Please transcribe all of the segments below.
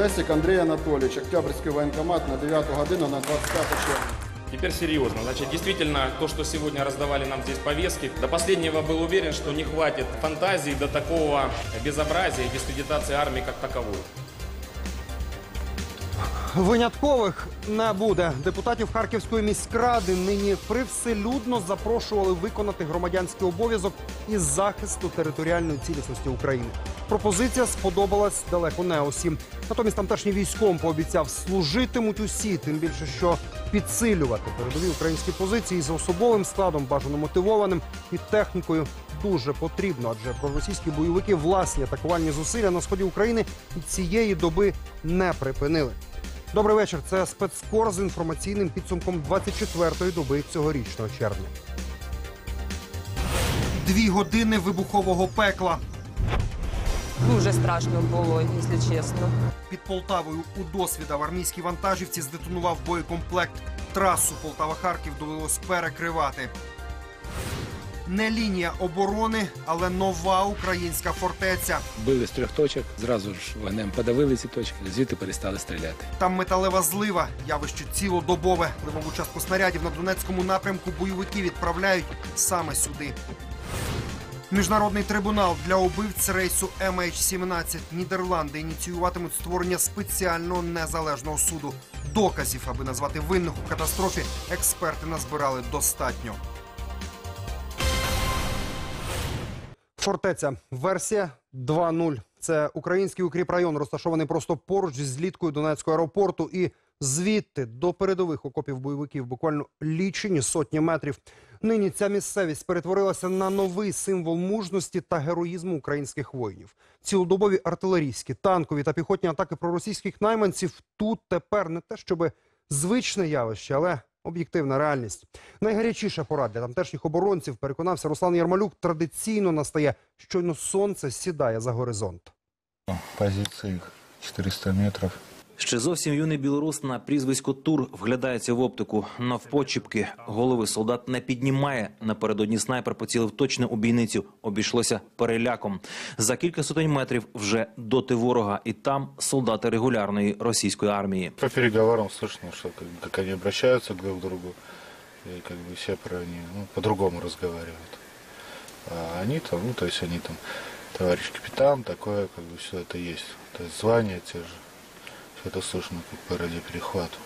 Лесик Андрій Анатолійович, Октябрьський воєнкомат на 9 годину на 25 червня. Теперь серьезно. Значит, действительно, то, что сегодня раздавали нам здесь повестки, до последнего был уверен, что не хватит фантазии до такого безобразия и дискредитации армии как таковой. Виняткових не буде. Депутатів Харківської міськради нині привселюдно запрошували виконати громадянський обов'язок із захисту територіальної цілісності України. Пропозиція сподобалась далеко не усім. Натомість тамтешній військом пообіцяв служитимуть усі, тим більше що підсилювати передові українські позиції з особовим складом, бажано мотивованим і технікою дуже потрібно, адже проросійські бойовики власні атакувальні зусилля на сході України цієї доби не припинили. Добрий вечір. Це спецкор з інформаційним підсумком 24-ї доби цьогорічного червня. Дві години вибухового пекла. Дуже страшно було, якщо чесно. Під Полтавою у досвіда в армійській вантажівці здетонував боєкомплект. Трасу Полтава-Харків довелось перекривати. Не лінія оборони, але нова українська фортеця. Били з трьох точок, зразу ж вогнем подавили ці точки, звідти перестали стріляти. Там металева злива, явище цілодобове. Левову частку снарядів на Донецькому напрямку бойовики відправляють саме сюди. Міжнародний трибунал для убивць рейсу MH17 Нідерланди ініціюватимуть створення спеціального незалежного суду. Доказів, аби назвати винних у катастрофі, експерти назбирали достатньо. Фортеця. Версія 2.0. Це український укріпрайон, розташований просто поруч зі зліткою Донецького аеропорту. І звідти до передових окопів бойовиків буквально лічені сотні метрів. Нині ця місцевість перетворилася на новий символ мужності та героїзму українських воїнів. Цілодобові артилерійські, танкові та піхотні атаки проросійських найманців тут тепер не те, щоби звичне явище, але об'єктивна реальність. Найгарячіша пора для тамтешніх оборонців, переконався Руслан Ярмалюк, традиційно настає, щойно сонце сідає за горизонт. Позиции их 400 метров. Ще зовсім юний білорус на прізвисько Тур вглядається в оптику. Навпочіпки голови солдат не піднімає. Напередодні снайпер поцілив точно у бійницю. Обійшлося переляком. За кілька сотень метрів вже доти ворога, і там солдати регулярної російської армії. По переговорам слышно, что как, как они обращаются друг к другу. И как бы все про они ну, по-другому разговаривают. А они там, ну, то есть они там, товарищ капитан, такое, как бы все это есть. То есть звания те же. Все это слышно как по радиоперехвату.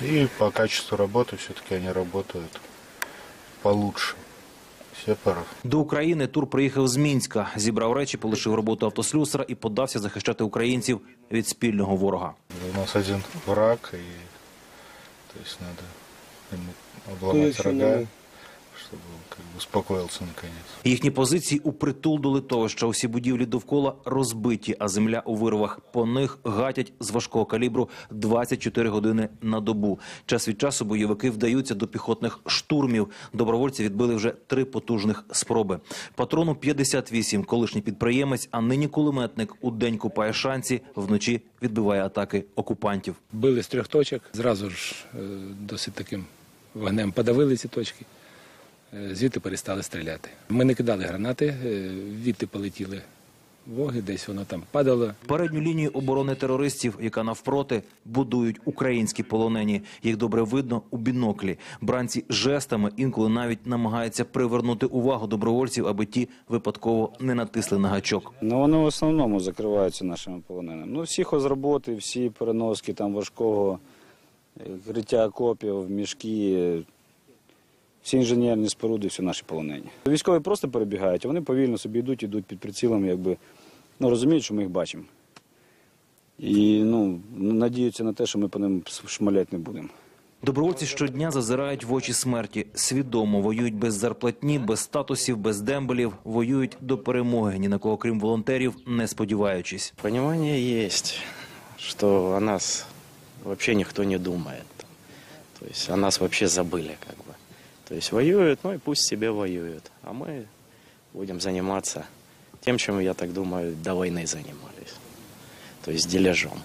И по качеству работы все-таки они работают получше. Сепаров. До України Тур приїхав з Мінська, зібрав речі, полишив роботу автослюсара і подався захищати українців від спільного ворога. У нас один враг, и то есть надо ему обломать рога, чтобы он как бы успокоился наконец. Їхні позиції у притул до литовища. Усі будівлі довкола розбиті, а земля у вирвах. По них гатять з важкого калібру 24 години на добу. Час від часу бойовики вдаються до піхотних штурмів. Добровольці відбили вже три потужних спроби. Патрону 58, колишній підприємець, а нині кулеметник у день купає шанці, вночі відбиває атаки окупантів. Били з трьох точок, зразу ж е, досить таким вогнем подавили ці точки, звідти перестали стріляти. Ми не кидали гранати, е, відти полетіли воги, десь воно там падало. Передню лінію оборони терористів, яка навпроти, будують українські полонені. Їх добре видно у біноклі. Бранці жестами інколи навіть намагаються привернути увагу добровольців, аби ті випадково не натисли на гачок. Ну, вони в основному закриваються нашими полоненими. Ну, всі хозроботи, всі переноски там важкого, е, криття окопів, мішки, всі інженерні споруди, всі наші полонені. Військові просто перебігають, а вони повільно собі йдуть, йдуть під прицілом, якби ну, розуміють, що ми їх бачимо. І ну, надіються на те, що ми по ним шмаляти не будемо. Добровольці щодня зазирають в очі смерті. Свідомо воюють без зарплатні, без статусів, без дембелів. Воюють до перемоги. Ні на кого, крім волонтерів, не сподіваючись. Понимание есть, что о нас вообще никто не думает. То есть о нас вообще забыли как бы. То есть воюют, ну и пусть себе воюют. А мы будем заниматься тем, чем, я так думаю, до войны занимались. То есть дележом.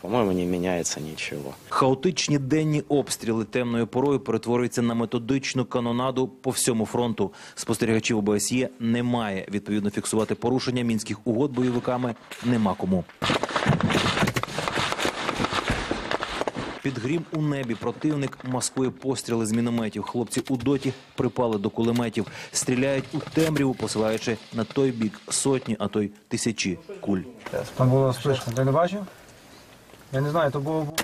по-моему, не меняется ничего. Хаотичні денні обстріли темною порою перетворюються на методичну канонаду по всьому фронту. Спостерігачів ОБСЄ немає. Відповідно, фіксувати порушення мінських угод бойовиками нема кому. Під грім у небі противник маскує постріли з мінометів. Хлопці у доті припали до кулеметів, стріляють у темряву, посилаючи на той бік сотні, а то й тисячі куль. Там була вспишка, ти не бачив? Я не знаю, то було.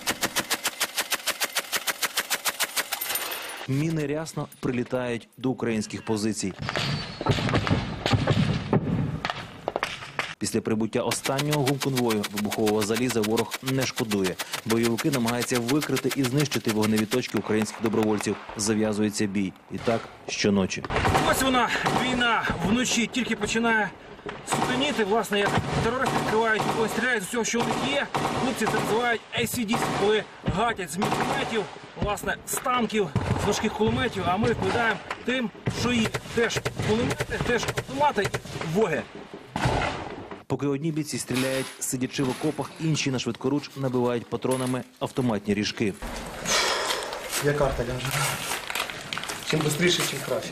Міни рясно прилітають до українських позицій. Після прибуття останнього гумконвою вибухового заліза ворог не шкодує. Бойовики намагаються викрити і знищити вогневі точки українських добровольців. Зав'язується бій. І так щоночі. Ось вона війна вночі тільки починає сутеніти. Власне, як терористи відкривають вогонь, стріляють з усього, що у є. Хлопці це називають ACDC, коли гатять з мінометів, власне, з танків, з важких кулеметів. А ми відповідаємо тим, що їх теж кулемети, теж автомати і воги. Поки одні бійці стріляють, сидячи в окопах, інші на швидкоруч набивають патронами автоматні ріжки. Є карта ляже. Чим швидше, чим краще.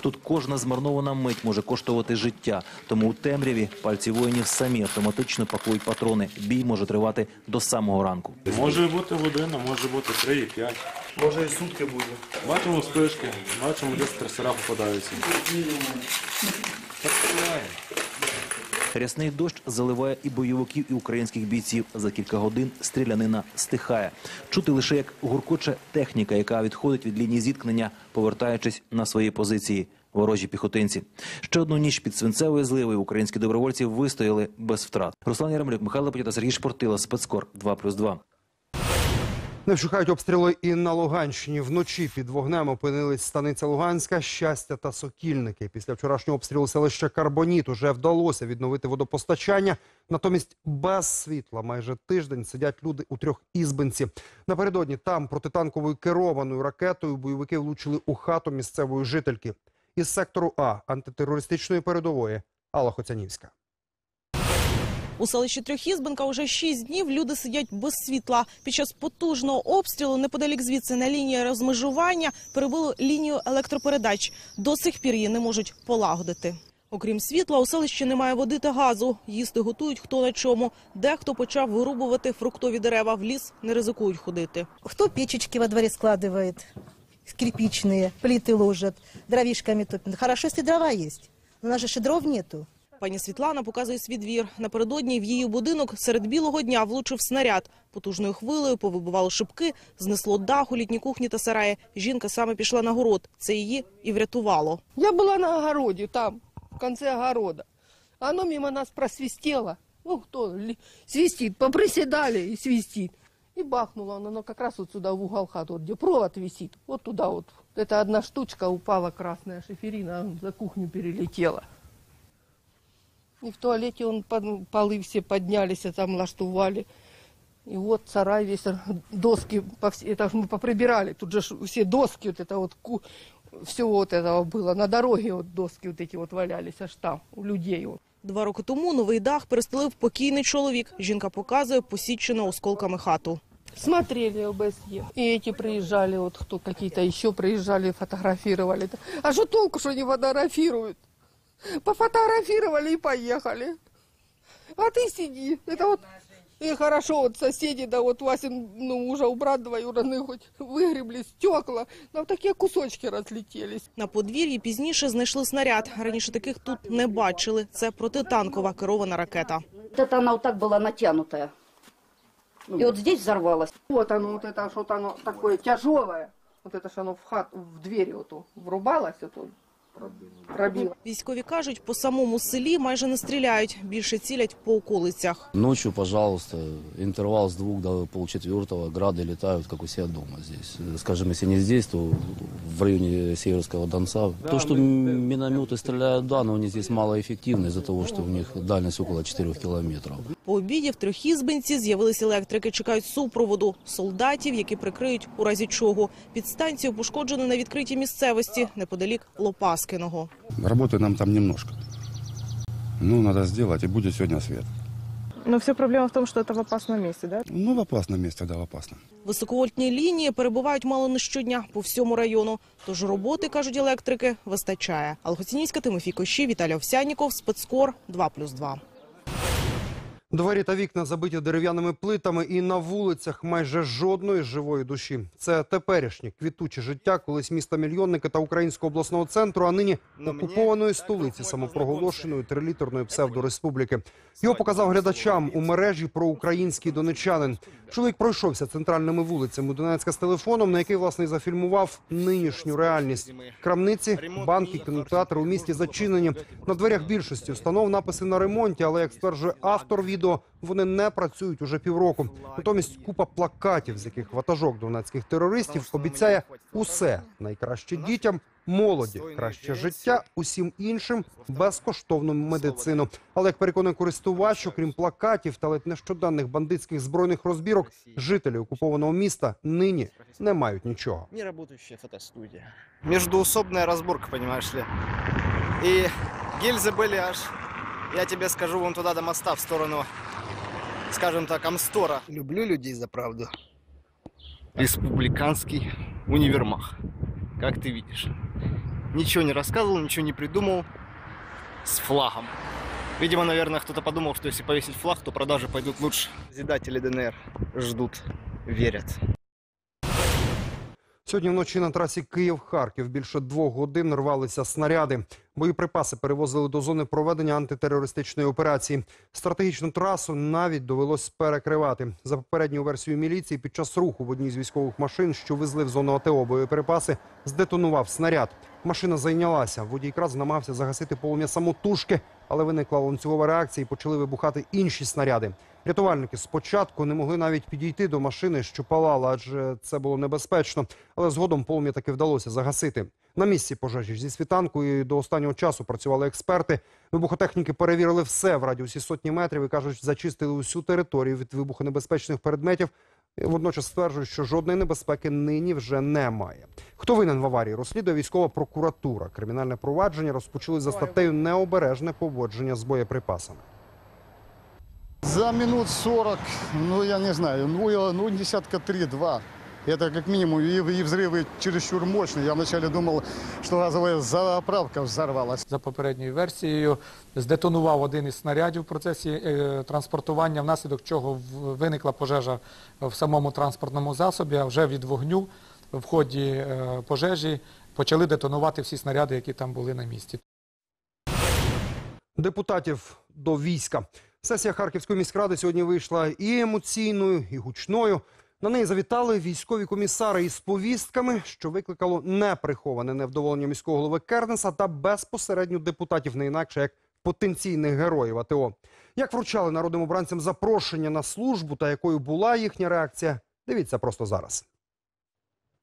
Тут кожна змарнована мить може коштувати життя. Тому у темряві пальці воїнів самі автоматично пакують патрони. Бій може тривати до самого ранку. Може бути година, може бути три і п'ять. Може і сутки буде. Бачимо спишки, бачимо, десь трасера попадаються. Рясний дощ заливає і бойовиків, і українських бійців. За кілька годин стрілянина стихає. Чути лише як гуркоче техніка, яка відходить від лінії зіткнення, повертаючись на свої позиції. Ворожі піхотинці. Ще одну ніч під свинцевою зливою українські добровольці вистояли без втрат. Руслан Яремлюк, Михайло Потіта, Сергій Шпортила, спецкор 2+,2. Не вщухають обстріли і на Луганщині. Вночі під вогнем опинились станиця Луганська, щастя та сокільники. Після вчорашнього обстрілу селища Карбоніт уже вдалося відновити водопостачання. Натомість без світла майже тиждень сидять люди у трьох ізбинці. Напередодні там протитанковою керованою ракетою бойовики влучили у хату місцевої жительки. Із сектору А антитерористичної передової Алла Хоцянівська. У селищі Трьохізбенка уже шість днів люди сидять без світла. Під час потужного обстрілу неподалік звідси на лінії розмежування перебили лінію електропередач. До сих пір її не можуть полагодити. Окрім світла, у селищі немає води та газу. Їсти готують хто на чому. Дехто почав вирубувати фруктові дерева. В ліс не ризикують ходити. Кто печечки во дворе складывает, кирпичные, плиты ложат, дровишками топит. Хорошо, если дрова есть. Но у нас же ще дров нету. Пані Світлана показує свій двір. Напередодні в її будинок серед білого дня влучив снаряд. Потужною хвилею повибивало шибки, знесло дах у літній кухні та сараї. Жінка саме пішла на город. Це її і врятувало. Я была на огороде, там, в конце огорода. Оно мимо нас просвистело. Ну, кто ли- свистит, поприседали и свистит. И бахнуло оно, оно как раз вот сюда в угол хаты, вот где провод висит. Вот туда вот. Это одна штучка упала, красная шиферина, за кухню перелетела. И в туалете он под- полы все поднялись, а там лаштували. И вот сарай весь, доски, по вс- это ж мы поприбирали, тут же ж все доски, вот это вот, ку- все вот этого было, на дороге вот доски вот эти вот валялись, аж там, у людей вот. Два роки тому новий дах перестелив покійний чоловік. Жінка показує посічену осколками хату. Смотрели ОБСЕ. И эти приезжали, вот кто какие-то еще приезжали, фотографировали. А что толку, что не фотографируют? Пофотографировали и поехали. А ты сиди. Это вот и хорошо, вот соседи, да вот Васин, ну, мужа, брат двоюродный хоть выгребли стекла, но такие кусочки разлетелись. На подвір'ї пізніше знайшли снаряд. Раніше таких тут не бачили. Це протитанкова керована ракета. Вот это она вот так была натянутая. И вот здесь взорвалась. Вот оно, вот это что-то оно такое тяжелое. Вот это ж оно в хат, в дверь вот ту врубалось, вот тут. Пробило. Військові кажуть, по самому селі майже не стріляють. Більше цілять по околицях. Ночью, пожалуйста, интервал с двух до полчетвертого, грады летают, как у себя дома здесь. Э, Скажем, если не здесь, то в районе Северского Донца. То, что м- минометы стреляют, да, но они здесь малоэффективны из-за того, что у них дальность около 4 километров. По обіді в трьохізбинці з'явились електрики. Чекають супроводу солдатів, які прикриють у разі чого. Підстанцію пошкоджено на відкритій місцевості неподалік Лопаскиного. Роботи нам там немножко. Ну, надо сделать, и будет сегодня свет. Но вся проблема в тому, що це в опасному місці, да? Ну, в опасному місці, да, в опасному. Високовольтні лінії перебувають мало не щодня по всьому району. Тож роботи, кажуть електрики, вистачає. Алгоцінійська Тимофій Кощі, Віталій Овсяніков, спецкор 2+,2. Двері та вікна забиті дерев'яними плитами, і на вулицях майже жодної живої душі. Це теперішнє квітуче життя, колись міста мільйонника та українського обласного центру, а нині окупованої столиці самопроголошеної трилітерної псевдореспубліки. Його показав глядачам у мережі про український донечанин. Чоловік пройшовся центральними вулицями Донецька з телефоном, на який власне і зафільмував нинішню реальність. Крамниці, банки, кінотеатри у місті зачинені. На дверях більшості установ написи на ремонті, але як стверджує автор відео, вони не працюють уже півроку. Натомість купа плакатів, з яких ватажок донецьких терористів обіцяє усе найкраще дітям. Молоді краще життя, усім іншим безкоштовну медицину. Але як переконує користувач, окрім плакатів та ледь нещоденних бандитських збройних розбірок, жителі окупованого міста нині не мають нічого. Неработающая фотостудия. Междуусобная разборка, понимаешь ли. И гильзы были аж, я тебе скажу, вон туда до моста, в сторону, скажем так, Амстора. Люблю людей за правду. Республиканский универмаг, как ты видишь. Ничего не рассказывал, ничего не придумал. С флагом. Видимо, наверное, кто-то подумал, что если повесить флаг, то продажи пойдут лучше. Созидатели ДНР ждут, верят. Сьогодні вночі на трасі Київ-Харків більше двох годин рвалися снаряди. Боєприпаси перевозили до зони проведення антитерористичної операції. Стратегічну трасу навіть довелось перекривати. За попередньою версією міліції, під час руху в одній з військових машин, що везли в зону АТО боєприпаси, здетонував снаряд. Машина зайнялася. Водій якраз намагався загасити полум'я самотужки, але виникла ланцюгова реакція і почали вибухати інші снаряди. Рятувальники спочатку не могли навіть підійти до машини, що палала, адже це було небезпечно. Але згодом полум'я таки вдалося загасити. На місці пожежі зі світанку і до останнього часу працювали експерти. Вибухотехніки перевірили все в радіусі сотні метрів і кажуть, зачистили усю територію від вибухонебезпечних предметів. Водночас стверджують, що жодної небезпеки нині вже немає. Хто винен в аварії? Розслідує військова прокуратура. Кримінальне провадження розпочали за статтею необережне поводження з боєприпасами. За минут 40, ну я не знаю, ну, я- ну десятка три-два. Это как минимум, и, и взрывы чересчур мощные. Я вначале думал, что газовая заправка взорвалась. За попередньою версією здетонував один із снарядів в процесі е, транспортування, внаслідок чого в- виникла пожежа в самому транспортному засобі, а вже від вогню в ході е, пожежі почали детонувати всі снаряди, які там були на місці. депутатів до війська. Сесія Харківської міськради сьогодні вийшла і емоційною, і гучною. На неї завітали військові комісари із повістками, що викликало неприховане невдоволення міського голови Кернеса та безпосередньо депутатів, не інакше як потенційних героїв АТО. Як вручали народним обранцям запрошення на службу та якою була їхня реакція, дивіться просто зараз.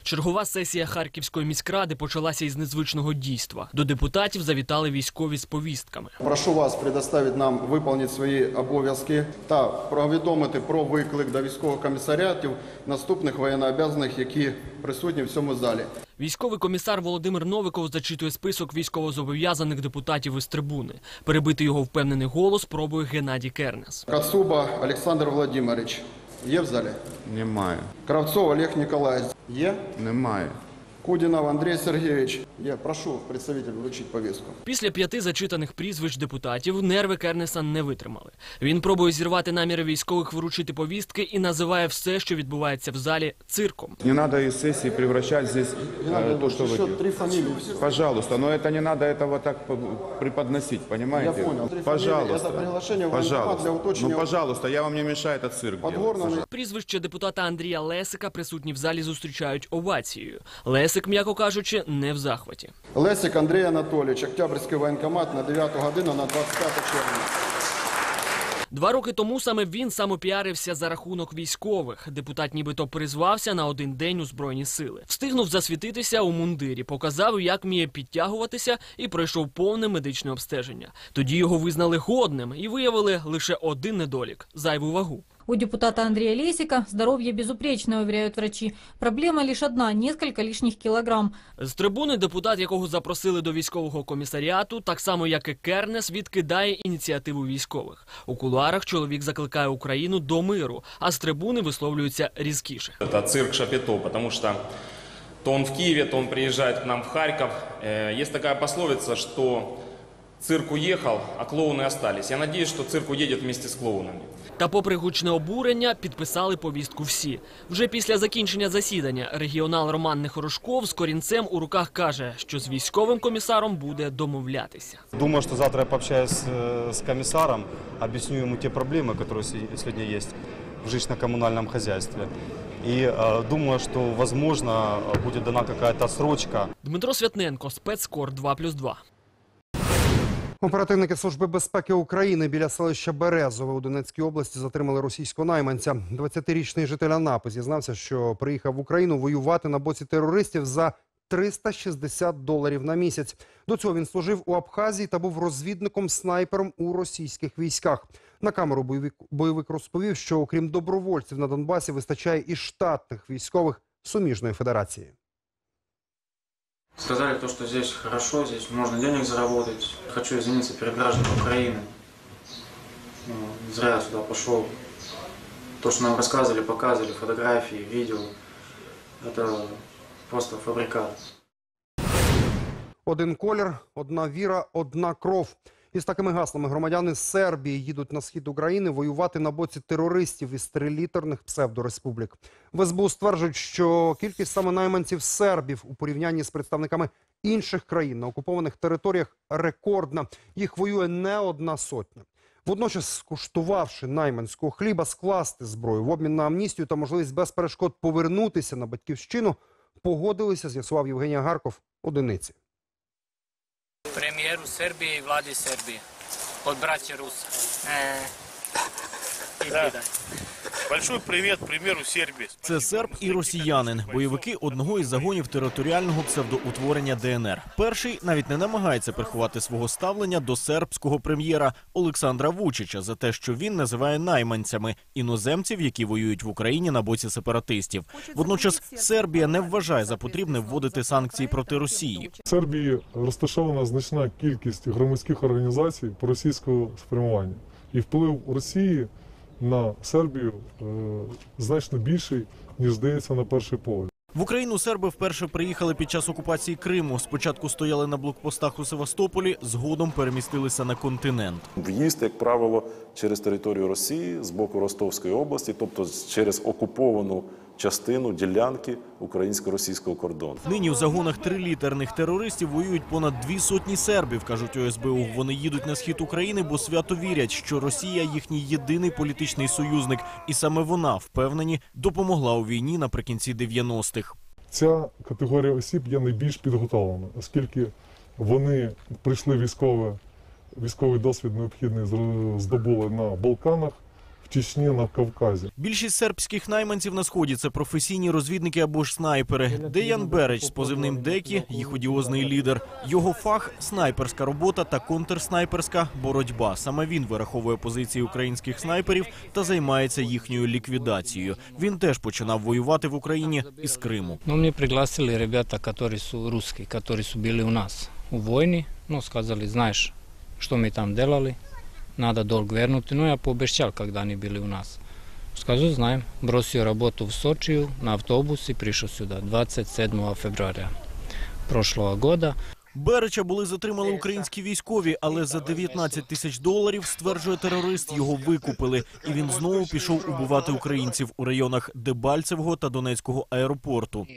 Чергова сесія Харківської міськради почалася із незвичного дійства. До депутатів завітали військові з повістками. Прошу вас предоставити нам виконати свої обов'язки та повідомити про виклик до військових комісаріатів наступних воєннообов'язаних, які присутні в цьому залі. Військовий комісар Володимир Новиков зачитує список військовозобов'язаних депутатів із трибуни. Перебити його впевнений голос пробує Геннадій Кернес. Кацуба Олександр Володимирович є в залі? Немає. Кравцов Олег Ніколаєвич є? Немає. Кудінов Андрій Сергійович є. Прошу представитель вручити повістку. Після п'яти зачитаних прізвищ депутатів нерви Кернеса не витримали. Він пробує зірвати наміри військових вручити повістки і називає все, що відбувається в залі, цирком. Не надо из сессии превращать здесь э, то, что вы... три фамилии. Пожалуйста, но это не надо этого так п- преподносить, понимаете? Я понял. Три Пожалуйста. фамилии. Это приглашение в военкомат Пожалуйста. для уточнения. Ну, пожалуйста, я вам не мешаю этот цирк делать. Пожалуйста. Прізвище депутата Андрія Лесика присутні в залі зустрічають овацією. Лесик, м'яко кажучи, не в захваті. Лесик Андрій Анатолійович, Октябрьський воєнкомат на 9 годину на 25 червня. Два роки тому саме він самопіарився за рахунок військових. Депутат нібито призвався на один день у збройні сили. Встигнув засвітитися у мундирі, показав, як вміє підтягуватися, і пройшов повне медичне обстеження. Тоді його визнали годним і виявили лише один недолік зайву вагу. У депутата Андрея Лесика здоровье безупречное, уверяют врачи. Проблема лишь одна – несколько лишних килограмм. З трибуни депутат, якого запросили до військового комісаріату, так само як і Кернес, відкидає ініціативу військових. У кулуарах чоловік закликає Україну до миру, а з трибуни висловлюється різкіше. Это цирк Шапито, потому что то он в Киеве, то он приезжает к нам в Харьков. Э, Есть такая пословица, что цирк уехал, а клоуны остались. Я надеюсь, что цирк уедет вместе с клоунами. Та, попри гучне обурення, підписали повістку всі. Вже після закінчення засідання регіонал Роман Нехорошков з корінцем у руках каже, що з військовим комісаром буде домовлятися. Думаю, что завтра я пообщаюсь э, с комиссаром, объясню ему те проблемы, которые се- сегодня есть в жилищно-коммунальном хозяйстве. И э, думаю, что, возможно, будет дана какая-то срочка. Дмитро Святненко, спецкор 2+,2. Оперативники Служби безпеки України біля селища Березове у Донецькій області затримали російського найманця. 20-річний житель Анапи зізнався, що приїхав в Україну воювати на боці терористів за 360 доларів на місяць. До цього він служив у Абхазії та був розвідником-снайпером у російських військах. На камеру бойовик, бойовик розповів, що окрім добровольців на Донбасі вистачає і штатних військових суміжної федерації. Сказали то, что здесь хорошо, здесь можно денег заработать. Хочу извиниться перед гражданами Украины. Ну, Зря я сюда пошел. То, что нам рассказывали, показывали, фотографии, видео, это просто фабрикат. Один колір, одна віра, одна кров. Із такими гаслами громадяни Сербії їдуть на схід України воювати на боці терористів із трилітерних псевдореспублік. В СБУ стверджують, що кількість саме найманців сербів у порівнянні з представниками інших країн на окупованих територіях рекордна. Їх воює не одна сотня. Водночас, скуштувавши найманського хліба, скласти зброю в обмін на амністію та можливість без перешкод повернутися на батьківщину, погодилися, з'ясував Євгенія Гарков, одиниці. Premijeru Srbije i vladi Srbije. Od braća Rusa. Да. Большой привет премьеру Сербии. Це серб і росіянин, бойовики одного із загонів територіального псевдоутворення ДНР. Перший навіть не намагається приховати свого ставлення до сербського прем'єра Олександра Вучича за те, що він називає найманцями іноземців, які воюють в Україні на боці сепаратистів. Водночас Сербія не вважає за потрібне вводити санкції проти Росії. В Сербії розташована значна кількість громадських організацій проросійського спрямування. І вплив Росії на Сербію е, значно більший, ніж здається на перший погляд. В Україну серби вперше приїхали під час окупації Криму. Спочатку стояли на блокпостах у Севастополі, згодом перемістилися на континент. В'їзд, як правило, через територію Росії з боку Ростовської області, тобто через окуповану частину ділянки українсько-російського кордону. Нині в загонах трилітерних терористів воюють понад дві сотні сербів, кажуть у СБУ. Вони їдуть на схід України, бо свято вірять, що Росія їхній єдиний політичний союзник, і саме вона впевнені допомогла у війні наприкінці 90-х. Ця категорія осіб є найбільш підготовлена, оскільки вони прийшли військове, військовий досвід необхідний здобули на Балканах, Чечні, на Кавказі. Більшість сербських найманців на сході це професійні розвідники або ж снайпери. Деян Береч з позивним Декі, їх одіозний лідер. Його фах снайперська робота та контрснайперська боротьба. Саме він вираховує позиції українських снайперів та займається їхньою ліквідацією. Він теж починав воювати в Україні із Криму. Ну, мне пригласили ребята, которые су русские, которые су били у нас у войне. Ну, сказали, знаешь, что мы там делали, надо долг вернуть. Ну, я пообещал, когда они были у нас. Скажу, знаем. Бросил работу в Сочи на автобус и пришел сюда 27 февраля прошлого года. Береча були затримали українські військові, але за 19 тисяч доларів, стверджує терорист, його викупили, і він знову пішов убивати українців у районах Дебальцевого та Донецького аеропорту.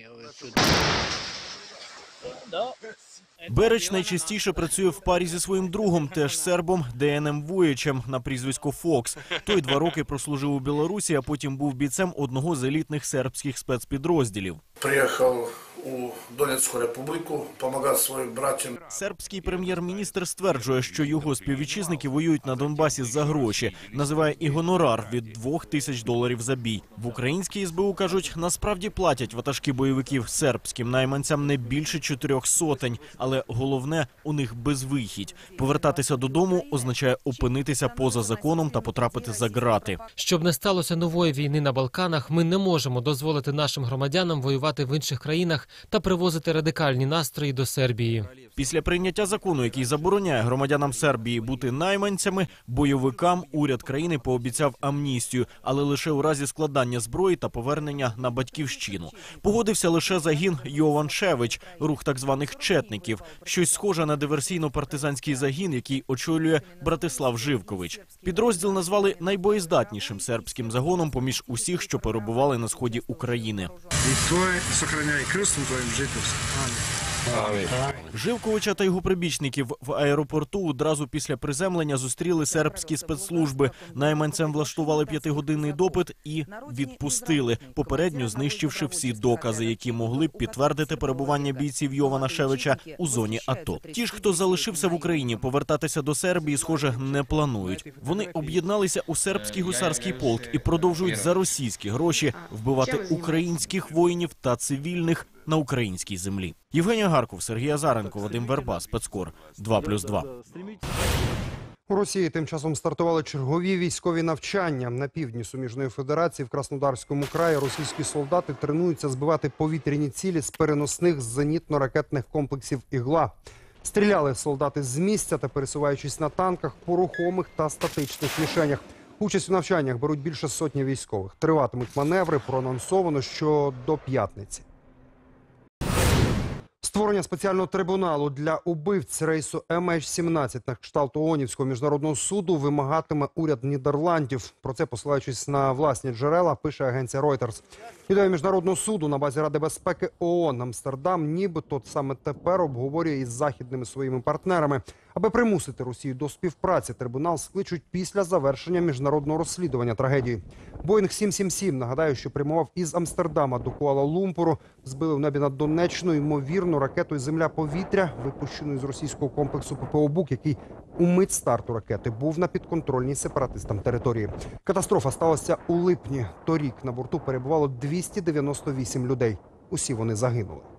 Береч найчастіше працює в парі зі своїм другом, теж сербом ДНМ Вуєчем на прізвисько Фокс. Той два роки прослужив у Білорусі, а потім був бійцем одного з елітних сербських спецпідрозділів. Приехал у Донецкую республику, помогать своим братьям. Сербський прем'єр-міністр стверджує, що його співвітчизники воюють на Донбасі за гроші. Називає і гонорар від двох тисяч доларів за бій. В українській СБУ кажуть, насправді платять ватажки бойовиків сербським найманцям не більше чотирьох сотень, але головне у них безвихідь. Повертатися додому означає опинитися поза законом та потрапити за ґрати. Щоб не сталося нової війни на Балканах, ми не можемо дозволити нашим громадянам воювати в інших країнах та привозити радикальні настрої до Сербії. Після прийняття закону, який забороняє громадянам Сербії бути найманцями, бойовикам уряд країни пообіцяв амністію, але лише у разі складання зброї та повернення на батьківщину. Погодився лише загін Йован Шевич, рух так званих четників, щось схоже на диверсійно-партизанський загін, який очолює Братислав Живкович. Підрозділ назвали найбоєздатнішим сербським загоном поміж усіх, що перебували на сході України. И Твой крестом твоим жительством. Живковича та його прибічників в аеропорту одразу після приземлення зустріли сербські спецслужби. Найманцям влаштували п'ятигодинний допит і відпустили, попередньо знищивши всі докази, які могли б підтвердити перебування бійців Йована Шевича у зоні АТО. Ті ж, хто залишився в Україні, повертатися до Сербії, схоже, не планують. Вони об'єдналися у сербський гусарський полк і продовжують за російські гроші вбивати українських воїнів та цивільних на українській землі. Євгенія Гарков, Сергій Азаренко, Вадим Верба, спецкор 2+,2. У Росії тим часом стартували чергові військові навчання на півдні суміжної федерації в Краснодарському краї. Російські солдати тренуються збивати повітряні цілі з переносних зенітно-ракетних комплексів ігла. Стріляли солдати з місця та пересуваючись на танках, по рухомих та статичних мішенях. Участь у навчаннях беруть більше сотні військових. Триватимуть маневри. Проанонсовано, що до п'ятниці. Створення спеціального трибуналу для убивць рейсу MH17 на кшталт ООНівського міжнародного суду вимагатиме уряд Нідерландів. Про це посилаючись на власні джерела, пише агенція Reuters. Ідея міжнародного суду на базі Ради безпеки ООН Амстердам, нібито саме тепер обговорює із західними своїми партнерами. Аби примусити Росію до співпраці, трибунал скличуть після завершення міжнародного розслідування трагедії. Боїнг 777, нагадаю, що прямував із Амстердама до Куала-Лумпуру, збили в небі над Донеччиною, ймовірно, ракетою земля-повітря, випущеною з російського комплексу ППО «Бук», який у мить старту ракети був на підконтрольній сепаратистам території. Катастрофа сталася у липні. Торік на борту перебувало 298 людей. Усі вони загинули.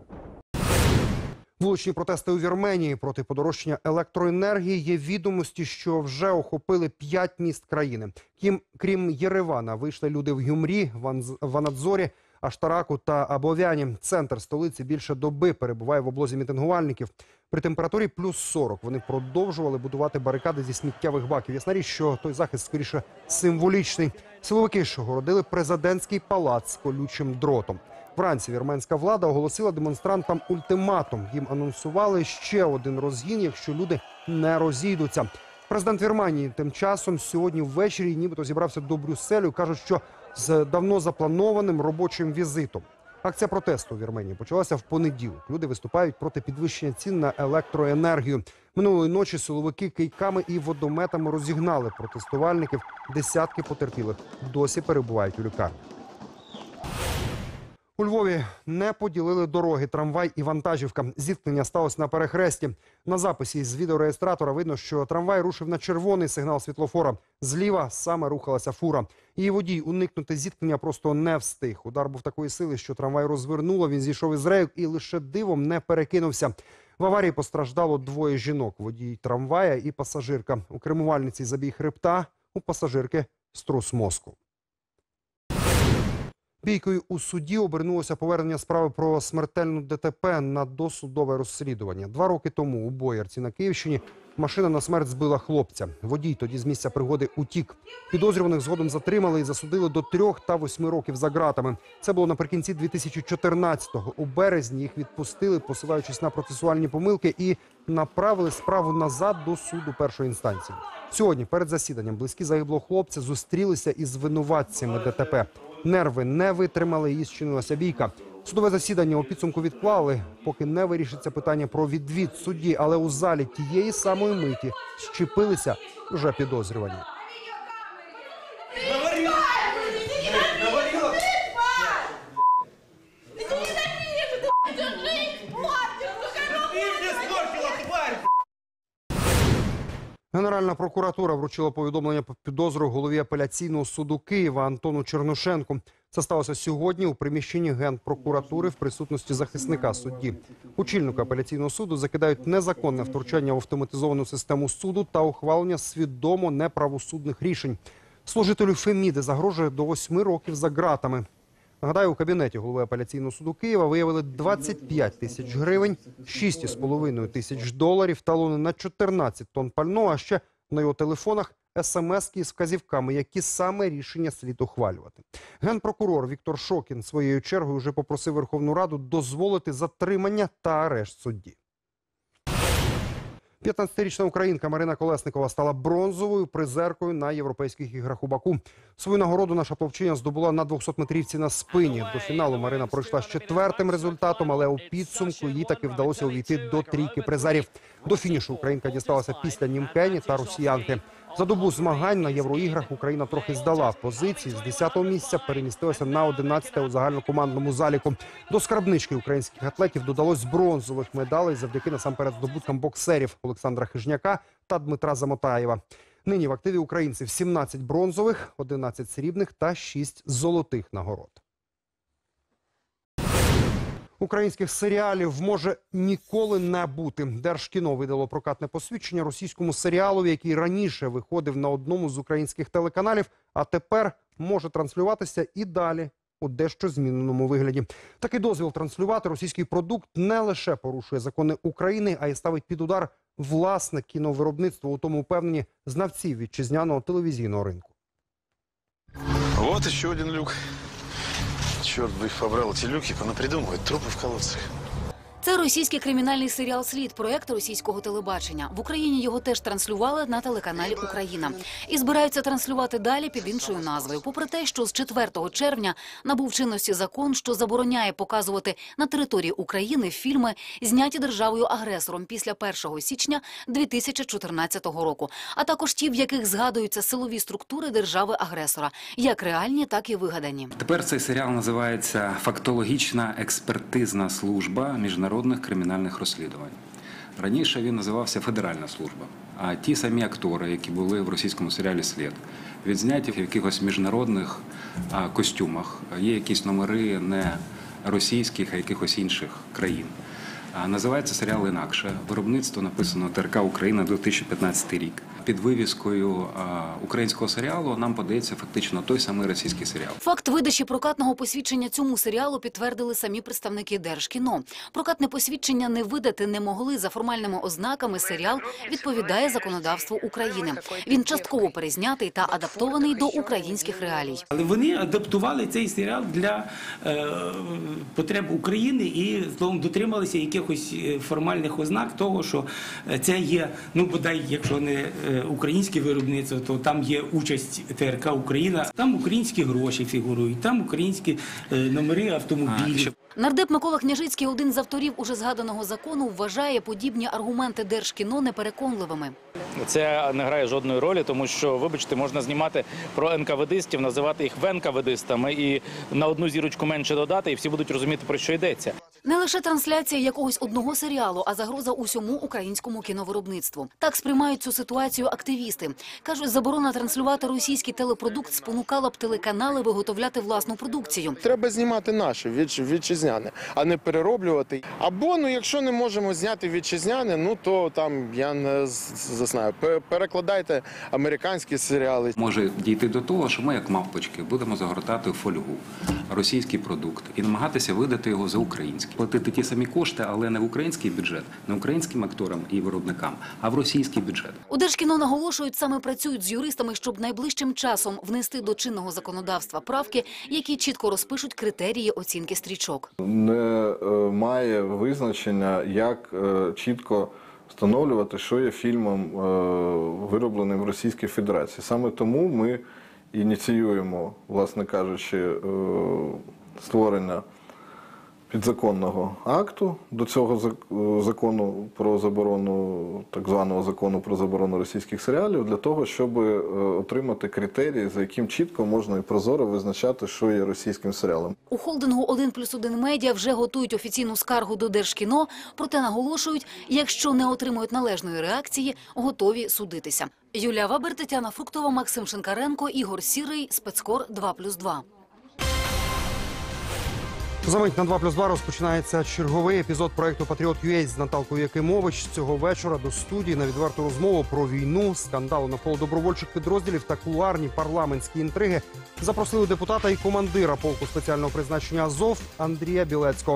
Вуличні протести у Вірменії проти подорожчання електроенергії є відомості, що вже охопили п'ять міст країни. Крім, крім Єревана, вийшли люди в Гюмрі, Ванадзорі, Аштараку та Абовяні. Центр столиці більше доби перебуває в облозі мітингувальників. При температурі плюс 40 вони продовжували будувати барикади зі сміттєвих баків. Ясна річ, що той захист скоріше символічний. Силовики ж огородили президентський палац з колючим дротом. Вранці вірменська влада оголосила демонстрантам ультиматум. Їм анонсували ще один розгін, якщо люди не розійдуться. Президент Вірменії тим часом сьогодні ввечері нібито зібрався до Брюсселю. кажуть, що з давно запланованим робочим візитом. Акція протесту в Вірменії почалася в понеділок. Люди виступають проти підвищення цін на електроенергію. Минулої ночі силовики кийками і водометами розігнали протестувальників. Десятки потерпілих досі перебувають у лікарні. У Львові не поділили дороги, трамвай і вантажівка. Зіткнення сталося на перехресті. На записі з відеореєстратора видно, що трамвай рушив на червоний сигнал світлофора. Зліва саме рухалася фура. Її водій уникнути зіткнення просто не встиг. Удар був такої сили, що трамвай розвернуло. Він зійшов із рейок і лише дивом не перекинувся. В аварії постраждало двоє жінок: водій трамвая і пасажирка. У кермувальниці забій хребта, у пасажирки струс мозку. Бійкою у суді обернулося повернення справи про смертельну ДТП на досудове розслідування. Два роки тому у Боярці на Київщині машина на смерть збила хлопця. Водій тоді з місця пригоди утік. Підозрюваних згодом затримали і засудили до трьох та восьми років за ґратами. Це було наприкінці 2014-го. У березні їх відпустили, посилаючись на процесуальні помилки, і направили справу назад до суду першої інстанції. Сьогодні перед засіданням близькі загиблого хлопця зустрілися із винуватцями ДТП. Нерви не витримали і зчинилася бійка. Судове засідання у підсумку відклали, поки не вирішиться питання про відвід судді, але у залі тієї самої миті щепилися вже підозрювані. Генеральна прокуратура вручила повідомлення про підозру голові апеляційного суду Києва Антону Черношенку. Це сталося сьогодні у приміщенні Генпрокуратури в присутності захисника судді. Очільника апеляційного суду закидають незаконне втручання в автоматизовану систему суду та ухвалення свідомо неправосудних рішень. Служителю Феміди загрожує до восьми років за ґратами. Нагадаю, у кабінеті голови апеляційного суду Києва виявили 25 тисяч гривень, 6,5 тисяч доларів, талони на 14 тонн пального, а ще на його телефонах смс-ки з вказівками, які саме рішення слід ухвалювати. Генпрокурор Віктор Шокін своєю чергою вже попросив Верховну Раду дозволити затримання та арешт судді. 15-річна українка Марина Колесникова стала бронзовою призеркою на європейських іграх у Баку. Свою нагороду наша пловчиня здобула на 200-метрівці на спині. До фіналу Марина пройшла з четвертим результатом, але у підсумку їй таки вдалося увійти до трійки призерів. До фінішу українка дісталася після Німкені та росіянки. За добу змагань на євроіграх Україна трохи здала позиції. З 10-го місця перемістилася на 11-те у загальнокомандному заліку. До скарбнички українських атлетів додалось бронзових медалей завдяки насамперед здобуткам боксерів Олександра Хижняка та Дмитра Замотаєва. Нині в активі українців 17 бронзових, 11 срібних та 6 золотих нагород. Українських серіалів може ніколи не бути. Держкіно видало прокатне посвідчення російському серіалу, який раніше виходив на одному з українських телеканалів, а тепер може транслюватися і далі у дещо зміненому вигляді. Такий дозвіл транслювати російський продукт не лише порушує закони України, а й ставить під удар власне кіновиробництво. У тому впевнені знавці вітчизняного телевізійного ринку. Вот еще один люк Черт бы их побрал, эти люки понапридумывают трупы в колодцах. Це російський кримінальний серіал Слід проект російського телебачення. В Україні його теж транслювали на телеканалі Україна і збираються транслювати далі під іншою назвою. Попри те, що з 4 червня набув чинності закон, що забороняє показувати на території України фільми, зняті державою агресором після 1 січня 2014 року, а також ті, в яких згадуються силові структури держави агресора, як реальні, так і вигадані. Тепер цей серіал називається Фактологічна експертизна служба міжнародних кримінальних розслідувань. Раніше він називався Федеральна служба. А ті самі актори, які були в російському серіалі Слід, відзняті в якихось міжнародних костюмах. Є якісь номери не російських, а якихось інших країн. Називається серіал інакше. Виробництво написано ТРК Україна 2015 рік. Під вивіскою українського серіалу нам подається фактично той самий російський серіал. Факт видачі прокатного посвідчення цьому серіалу підтвердили самі представники Держкіно. Прокатне посвідчення не видати не могли за формальними ознаками. Серіал відповідає законодавству України. Він частково перезнятий та адаптований до українських реалій. Але вони адаптували цей серіал для е, потреб України і словом дотрималися якихось е, формальних ознак того, що е, це є, ну бодай, якщо не е, українське виробництво, то там є участь ТРК Україна, там українські гроші фігурують, там українські номери автомобілів. Нардеп Микола Княжицький, один з авторів уже згаданого закону, вважає подібні аргументи Держкіно непереконливими. Це не грає жодної ролі, тому що, вибачте, можна знімати про НКВДистів, називати їх ВНКВДистами і на одну зірочку менше додати, і всі будуть розуміти, про що йдеться. Не лише трансляція якогось одного серіалу, а загроза усьому українському кіновиробництву. Так сприймають цю ситуацію активісти. Кажуть, заборона транслювати російський телепродукт спонукала б телеканали виготовляти власну продукцію. Треба знімати наше вітч- вітчизняне, а не перероблювати. Або ну, якщо не можемо зняти вітчизняне, ну то там я не знаю, перекладайте американські серіали. Може дійти до того, що ми, як мавпочки, будемо загортати в фольгу російський продукт і намагатися видати його за український. Платити ті самі кошти, але не в український бюджет, не українським акторам і виробникам, а в російський бюджет. У Держкіно наголошують, саме працюють з юристами, щоб найближчим часом внести до чинного законодавства правки, які чітко розпишуть критерії оцінки стрічок. не е, має визначення, як е, чітко встановлювати, що є фільмом, е, виробленим в Російській Федерації. Саме тому ми ініціюємо, власне кажучи, створення підзаконного акту до цього закону про заборону, так званого закону про заборону російських серіалів, для того, щоб е, отримати критерії, за яким чітко можна і прозоро визначати, що є російським серіалом. У холдингу «1 плюс 1 медіа вже готують офіційну скаргу до Держкіно, проте наголошують, якщо не отримують належної реакції, готові судитися. Юлія Вабер, Тетяна Фруктова, Максим Шинкаренко, Ігор Сірий, Спецкор 2 плюс 2. Замить на 2 плюс 2 розпочинається черговий епізод проекту Патріот UA з Наталкою Якимович. Цього вечора до студії на відверту розмову про війну, скандали навколо добровольчих підрозділів та кулуарні парламентські інтриги запросили депутата і командира полку спеціального призначення Азов Андрія Білецького.